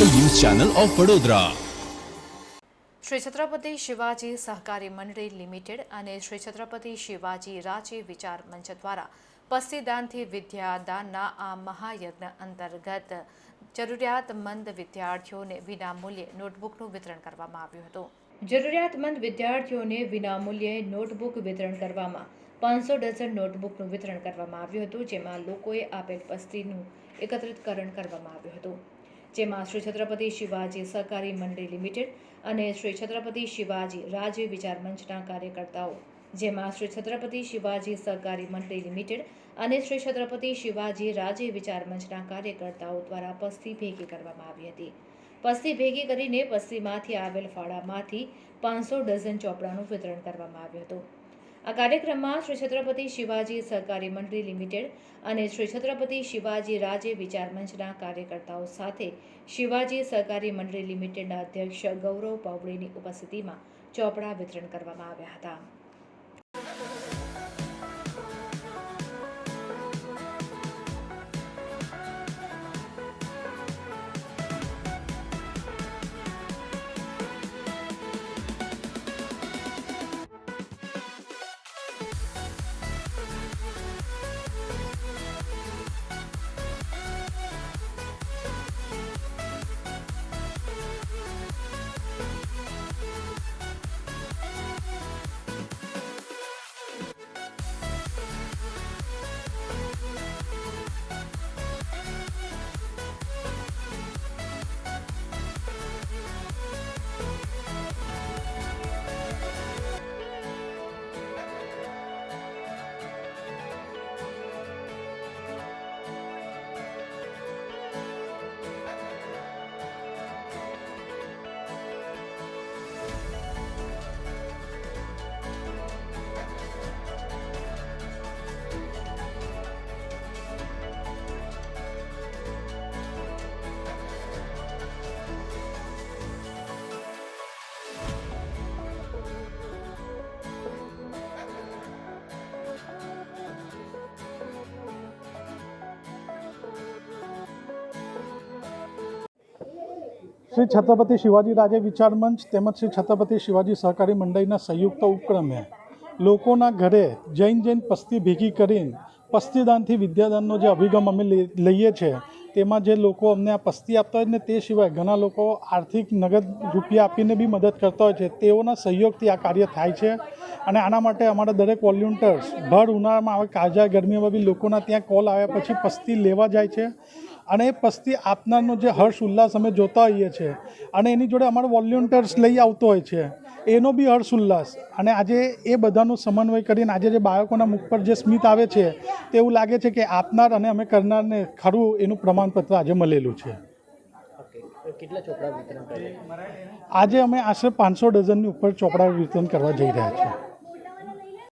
Channel of Vadodara. Shri Chhatrapati Shivaji સહકારી મંડળી limited અને શ્રી છત્રપતિ શિવાજી રાજી વિચાર મંચ દ્વારા પસ્તીદાનથી વિદ્યાદાનના આ મહાયજ્ઞ અંતર્ગત જરૂરિયાતમંદ વિદ્યાર્થીઓને વિનામૂલ્યે નોટબુકનું વિતરણ કરવામાં આવ્યું હતું. જરૂરિયાતમંદ વિદ્યાર્થીઓને વિનામૂલ્યે નોટબુક વિતરણ કરવામાં પાંચસો ડઝન નોટબુકનું વિતરણ કરવામાં આવ્યું હતું જેમાં લોકોએ આપેલ પસ્તીનું એકત્રિતકરણ કરવામાં આવ્યું હતું. જેમાં શ્રી છત્રપતિ શિવાજી સહકારી મંડળી લિમિટેડ અને શ્રી છત્રપતિ શિવાજી રાજ્ય વિચાર મંચના કાર્યકર્તાઓ, જેમાં શ્રી છત્રપતિ શિવાજી સહકારી મંડળી લિમિટેડ અને શ્રી છત્રપતિ શિવાજી રાજ્ય વિચાર મંચના કાર્યકર્તાઓ દ્વારા પસ્તી ભેગી કરવામાં આવી હતી. પસ્તી ભેગી કરીને પસ્તીમાંથી આવેલ ફાળામાંથી પાંચસો ડઝન ચોપડાનું વિતરણ કરવામાં આવ્યું હતું. આ કાર્યક્રમમાં શ્રી છત્રપતિ શિવાજી સહકારી મંડળી લિમિટેડ અને શ્રી છત્રપતિ શિવાજી રાજ્ય વિચાર મંચના કાર્યકર્તાઓ સાથે શિવાજી સહકારી મંડળી લિમિટેડના અધ્યક્ષ ગૌરવ પાવડીની ઉપસ્થિતિમાં ચોપડા વિતરણ કરવામાં આવ્યા હતા. શ્રી છત્રપતિ શિવાજી રાજે વિચાર મંચ તેમજ શ્રી છત્રપતિ શિવાજી સહકારી મંડળીના સંયુક્ત ઉપક્રમે લોકોના ઘરે જૈન જૈન પસ્તી ભેગી કરીને પસ્તીદાનથી વિદ્યાદાનનો જે અભિગમ અમે લઈ- લઈએ છીએ તેમાં જે લોકો અમને આ પસ્તી આપતા હોય ને તે સિવાય ઘણા લોકો આર્થિક નગદ રૂપિયા આપીને બી મદદ કરતા હોય છે, તેઓના સહયોગથી આ કાર્ય થાય છે. અને આના માટે અમારા દરેક વોલ્યુન્ટર્સ ભર ઉનાળામાં આવે કાજા ગરમીમાં બી લોકોના ત્યાં કોલ આવ્યા પછી પસ્તી લેવા જાય છે. અને એ પસ્તી આપનારનો જે હર્ષ, ઉલ્લાસ અમે જોતા હોઈએ છીએ. અને એની જોડે અમારા વોલ્યુન્ટર્સ લઈ આવતો હોય છે. એનો બી હર્ષ, ઉલ્લાસ. અને આજે એ બધાનું સમન્વય કરીને આજે જે બાળકોના મુખ પર જે સ્મિત આવે છે, તે એવું લાગે છે કે આપનાર અને અમે કરનારને ખરું એનું પ્રમાણપત્ર આજે મળેલું છે. આજે અમે આશરે પાંચસો ડઝનની ઉપર ચોપડા વિતરણ કરવા જઈ રહ્યા છીએ.